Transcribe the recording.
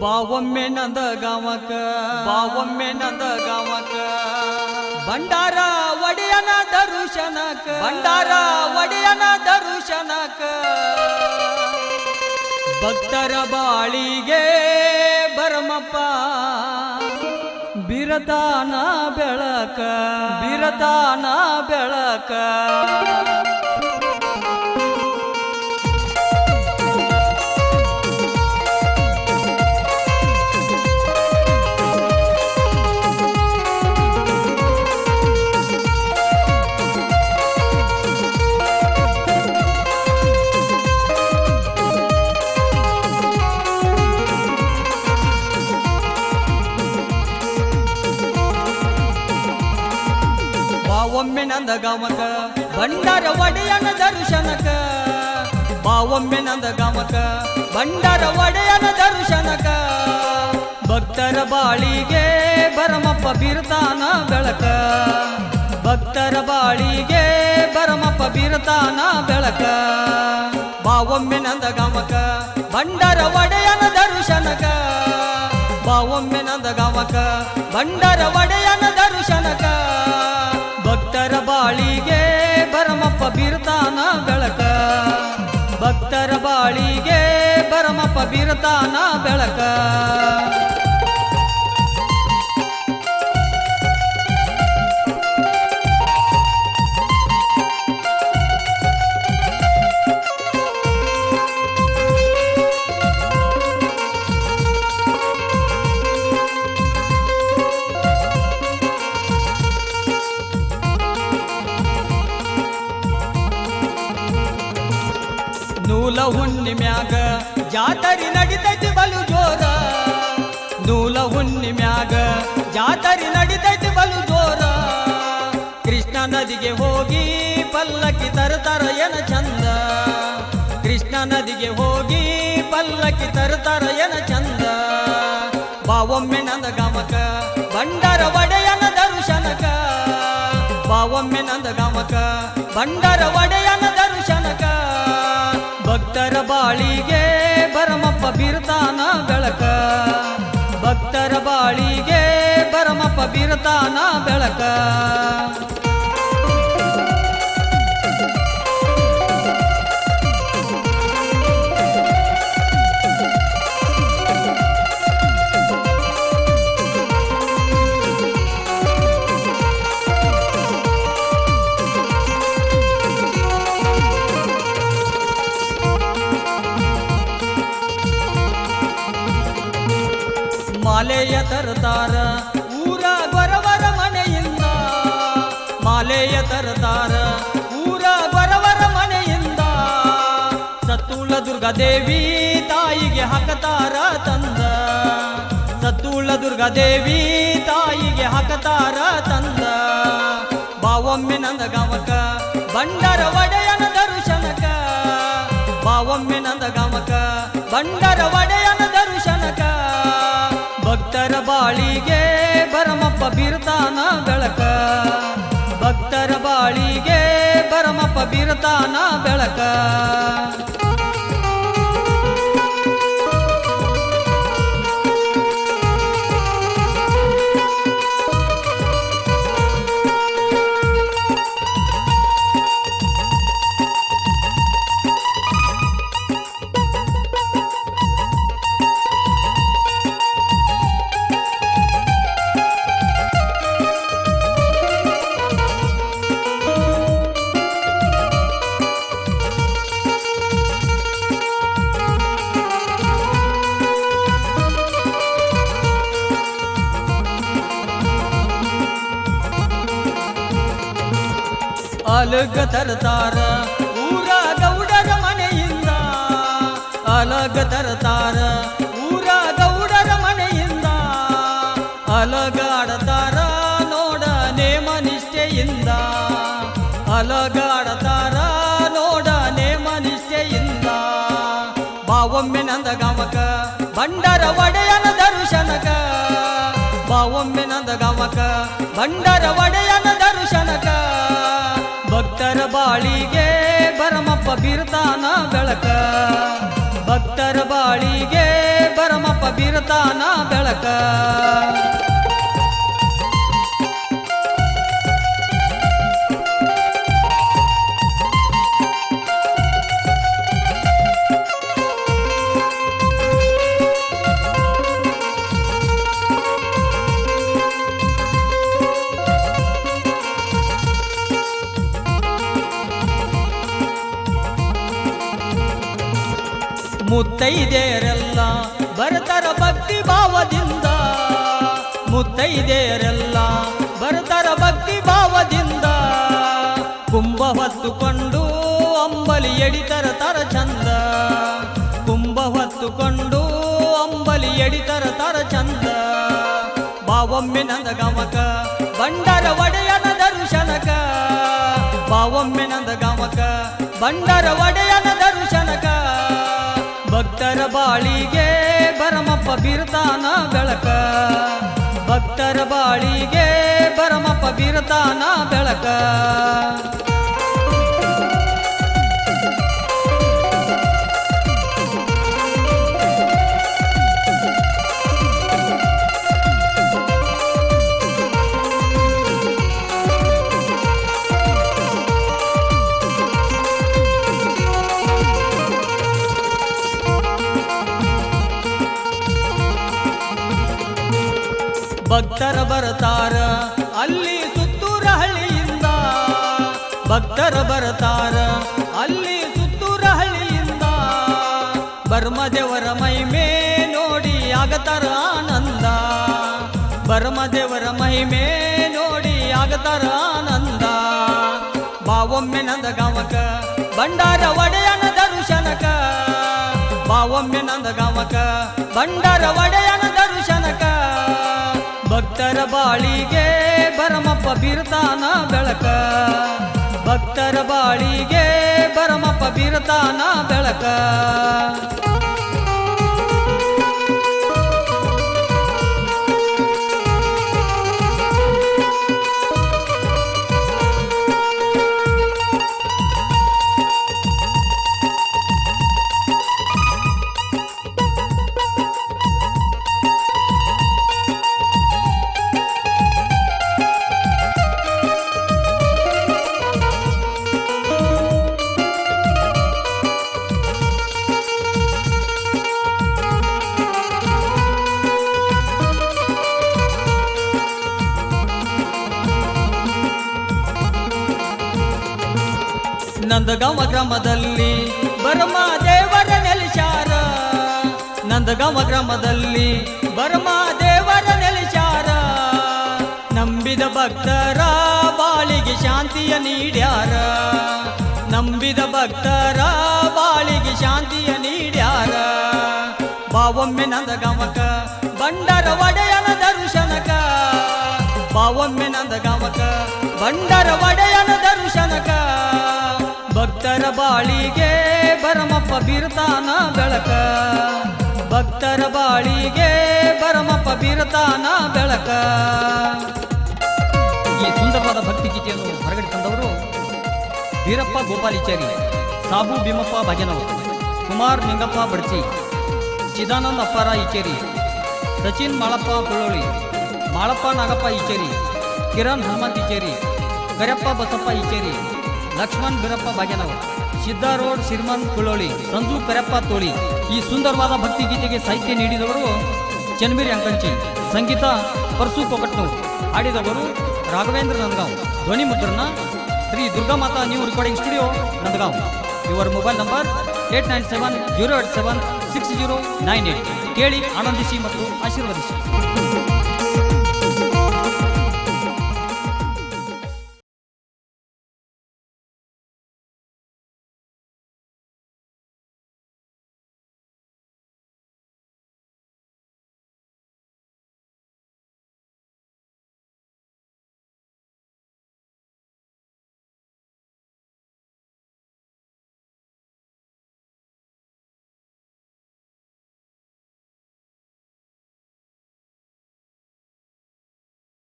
ಬಾವೊಮ್ಮೆ ನಂದ ಗಾವಕ ಬಾವೊಮ್ಮೆ ನಂದ ಗಾವಕ ಭಂಡಾರ ಒಡೆಯನ ದರುಶನಕ. ಭಂಡಾರ ಒಡೆಯನ ದರುಶನಕ. ಭಕ್ತರ ಬಾಳಿಗೆ ಬರಮಪ್ಪ ಬಿರತಾನ ಬೆಳಕ. ಬಿರತಾನ ಬೆಳಕ. ಬಾವೊಮ್ಮೆ ನಂದ ಗಾಮಕ ಭಂಡಾರ ಒಡೆಯನ ದರ್ಶನಕ. ಬಾವೊಮ್ಮೆ ನಂದ ಗಾಮಕ ಭಂಡಾರ ಒಡೆಯನ ದರ್ಶನಕ. ಭಕ್ತರ ಬಾಳಿಗೆ ಬರಮಪ್ಪ ಬಿರ್ತಾನ ಬೆಳಕ. ಭಕ್ತರ ಬಾಳಿಗೆ ಬರಮಪ್ಪ ಬಿರ್ತಾನ ಬೆಳಕ. ಬಾವೊಮ್ಮೆ ನಂದ ಗಾಮಕ ಭಂಡಾರ ಒಡೆಯನ ದರ್ಶನಕ. ಬಾವೊಮ್ಮೆ ನಂದ ಗಾಮಕ ಭಂಡಾರ ಒಡೆಯನ ಬಾಳಿಗೆ ಬರಮಪ್ಪ ಬೀರತಾನ ಬೆಳಕ. ನೂಲ ಹುಣ್ಣಿಮ್ಯಾಗ ಜಾತರಿ ನಡಿತೈತಿ ಬಲು ಜೋರ ನೂಲ ಹುಣ್ಣಿಮ್ಯಾಗ ಜಾತರಿ ನಡಿತೈತಿ ಬಲು ಜೋರ ಕೃಷ್ಣ ನದಿಗೆ ಹೋಗಿ ಪಲ್ಲಕ್ಕಿ ತರತರ ಏನ ಚಂದ. ಕೃಷ್ಣ ನದಿಗೆ ಹೋಗಿ ಪಲ್ಲಕ್ಕಿ ತರತರ ಏನ ಚಂದ. ಬಾವೊಮ್ಮೆ ನಂದ ಗಮಕ ಬಂಡರ ಒಡೆಯನ ದರ್ಶನಕ. ಬಾವೊಮ್ಮೆ ನಂದ ಗಮಕ ಬಂಡರ ಒಡೆಯನ ದರ್ಶನಕ. ಬಾಳಿಗೆ ಬರಮಪ್ಪ ಬಿರ್ತಾನ ಬೆಳಕ. ಭಕ್ತರ ಬಾಳಿಗೆ ಬರಮಪ್ಪ ಬಿರ್ತಾನ ಬೆಳಕ. ಮಾಲೆಯ ತರತಾರ, ಊರ ಬರವರ ಮನೆಯಿಂದ. ಮಾಲೆಯ ತರತಾರ, ಊರ ಬರವರ ಮನೆಯಿಂದ. ಸತ್ತುಳ ದುರ್ಗಾದೇವಿ ತಾಯಿಗೆ ಹಾಕತಾರ ತಂದ. ಸತ್ತುಳ ದುರ್ಗಾದೇವಿ ತಾಯಿಗೆ ಹಾಕತಾರ ತಂದ. ಬಾವೊಮ್ಮೆ ನಂದ ಗಮಕ ಬಂಡರ ಒಡೆಯನ ದರ್ಶನಕ. ಬಾವೊಮ್ಮೆ ನಂದ ಗಮಕ ಬಂಡರ ಒಡೆಯನ ಬಾಳಿಗೆ ಬರಮಪ್ಪ ಬಿರ್ತಾನ ಬೆಳಕ. ಭಕ್ತರ ಬಾಳಿಗೆ ಬರಮಪ್ಪ ಬಿರ್ತಾನ ಬೆಳಕ. ಅಲಗ ತರತಾರ ಊರ ಗೌಡರ ಮನೆಯಿಂದ. ಅಲಗ ತರತಾರ ಊರ ಗೌಡರ ಮನೆಯಿಂದ. ಅಲಗಾಡತಾರ ನೋಡ ನೇಮ ನಿಷ್ಠೆಯಿಂದ ಅಲಗಾಡತಾರ ನೋಡ ನೇಮ ನಿಷ್ಠೆಯಿಂದ ಬಾವೊಮ್ಮೆ ನಂದ ಗಮಕ ಬಂಡರ ಒಡೆಯನ ದರ್ಶನಕ. ಬಾವೊಮ್ಮೆ ನಂದ ಗಮಕ ಬಂಡರ ಒಡೆಯನ ಭಕ್ತರ ಬಾಳಿಗೆ ಬರಮಪ್ಪ ಬಿರ್ತಾನ ಬೆಳಕ. ಭಕ್ತರ ಬಾಳಿಗೆ ಬರಮಪ್ಪ ಬೀರತಾನ ಬೆಳಕ. ಮುತ್ತೈದೆಯರೆಲ್ಲ ಬರ್ತಾರ ಭಕ್ತಿ ಭಾವದಿಂದ, ಮುತ್ತೈದೆಯರೆಲ್ಲ ಬರ್ತಾರ ಭಕ್ತಿ ಭಾವದಿಂದ ಕುಂಭ ಹೊತ್ತುಕೊಂಡು ಅಂಬಲಿ ಎಡಿತರ ತರ ಚಂದ, ಕುಂಭ ಹೊತ್ತುಕೊಂಡು ಅಂಬಲಿ ಎಡಿತರ ತರ ಚಂದ. ಬಾವೊಮ್ಮೆ ನಂದ ಗಮಕ ಬಂಡರ ಒಡೆಯನ ದರ್ಶನಕ ಬಾವೊಮ್ಮೆ ನಂದ ಗಮಕ ಬಂಡರ ಒಡೆಯನ ದರ್ಶನಕ. ಭಕ್ತರ ಬಾಳಿಗೆ ಬರಮಪ್ಪ ಬೀರ್ತಾನ ಬೆಳಕ. ಭಕ್ತರ ಬಾಳಿಗೆ ಬರಮಪ್ಪ ಬೀರ್ತಾನ ಬೆಳಕ. ಭಕ್ತರ ಬರತಾರ. ಅಲ್ಲಿ ಸುತ್ತೂರ ಹಳ್ಳಿಯಿಂದ ಭಕ್ತರ ಬರತಾರ. ಅಲ್ಲಿ ಸುತ್ತೂರ ಹಳ್ಳಿಯಿಂದ ಬರ್ಮದೇವರ ಮಹಿಮೆ ನೋಡಿ ಆಗತಾರ ಆನಂದ. ಬರ್ಮದೇವರ ಮಹಿಮೆ ನೋಡಿ ಆಗತಾರ ಆನಂದ. ಬಾವೊಮ್ಮೆ ನಂದ ಗಾಮಕ ಬಂಡಾರ ಒಡೆಯನ ದರ್ಶನಕ. ಬಾವೊಮ್ಮೆ ನಂದ ಗಾಮಕ ಬಂಡಾರ ಒಡೆಯನ ದರ್ಶನಕ. ಭಕ್ತರ ಬಾಳಿಗೆ ಬರಮಪ್ಪ ಬೀರ್ತಾನ ಬೆಳಕ. ಭಕ್ತರ ಬಾಳಿಗೆ ಬರಮಪ್ಪ ಬೀರ್ತಾನ ಬೆಳಕ. ನಂದಗಾಮ ಗ್ರಾಮದಲ್ಲಿ ಬರಮ ದೇವರ ನೆಲೆಸಾರ ನಂದಗಾಮ ಗ್ರಾಮದಲ್ಲಿ ಬರಮ ದೇವರ ನೆಲೆಸಾರ ನಂಬಿದ ಭಕ್ತರ ಬಾಳಿಗೆ ಶಾಂತಿಯ ನೀಡ್ಯಾರ. ನಂಬಿದ ಭಕ್ತರ ಬಾಳಿಗೆ ಶಾಂತಿಯ ನೀಡ್ಯಾರ. ಬಾವೊಮ್ಮೆ ನಂದಗಾಮಕ ಬಂಡರ ಒಡೆಯನ ದರ್ಶನಕ ಬಾವೊಮ್ಮೆ ನಂದಗಾಮಕ ಬಂಡರ ಒಡೆಯನ ದರ್ಶನಕ ಭಕ್ತರ ಬಾಳಿಗೆ ಬರಮಪ್ಪ ಬೀರ್ತಾನ ಬೆಳಕ. ಭಕ್ತರ ಬಾಳಿಗೆ ಬರಮಪ್ಪ ಬೀರ್ತಾನ ಬೆಳಕ. ಈ ಸುಂದರವಾದ ಭಕ್ತಿ ಗೀತೆಯನ್ನು ಹೊರಗಡೆ ತಂದವರು ವೀರಪ್ಪ ಗೋಪಾಲಿಚಾರಿ, ಸಾಬು ಭೀಮಪ್ಪ ಭಜನವರು, ಕುಮಾರ್ ನಿಂಗಪ್ಪ ಬಡ್ಚಿ, ಚಿದಾನಂದ ಅಪ್ಪಾರ ಇಚೇರಿ ಸಚಿನ್ ಮಾಳಪ್ಪ ಕುಳ್ಳೋಳಿ ಮಾಳಪ್ಪ ನಾಗಪ್ಪ ಇಚೇರಿ ಕಿರಣ್ ಹನುಮಂತ್ ಇಚೇರಿ ಕರೆಪ್ಪ ಬಸಪ್ಪ ಇಚೇರಿ ಲಕ್ಷ್ಮಣ್ ಬಿರಪ್ಪ ಭಾಗ್ಯನವರು ಸಿದ್ದಾ ರೋಡ್ ಶಿರ್ಮನ್ ಕುಳ್ಳೋಳಿ, ಸಂಜು ಕರೆಪ್ಪ ತೋಳಿ ಈ ಸುಂದರವಾದ ಭಕ್ತಿ ಗೀತೆಗೆ ಸಾಹಿತ್ಯ ನೀಡಿದವರು ಚನ್ಮೀರಿ ಅಂಕಂಚಿ ಸಂಗೀತ ಪರಸು ಕೊಕಟ್ನೂರ್ ಹಾಡಿದವರು ರಾಘವೇಂದ್ರ ನಂದಗಾಂವ್, ಧ್ವನಿ ಮುದ್ರಣ Shri Durgamata new recording studio Nandgaon. ಇವರ mobile number eight nine seven zero eight seven six zero nine eight. ಕೇಳಿ ಆನಂದಿಸಿ ಮತ್ತು ಆಶೀರ್ವದಿಸಿ.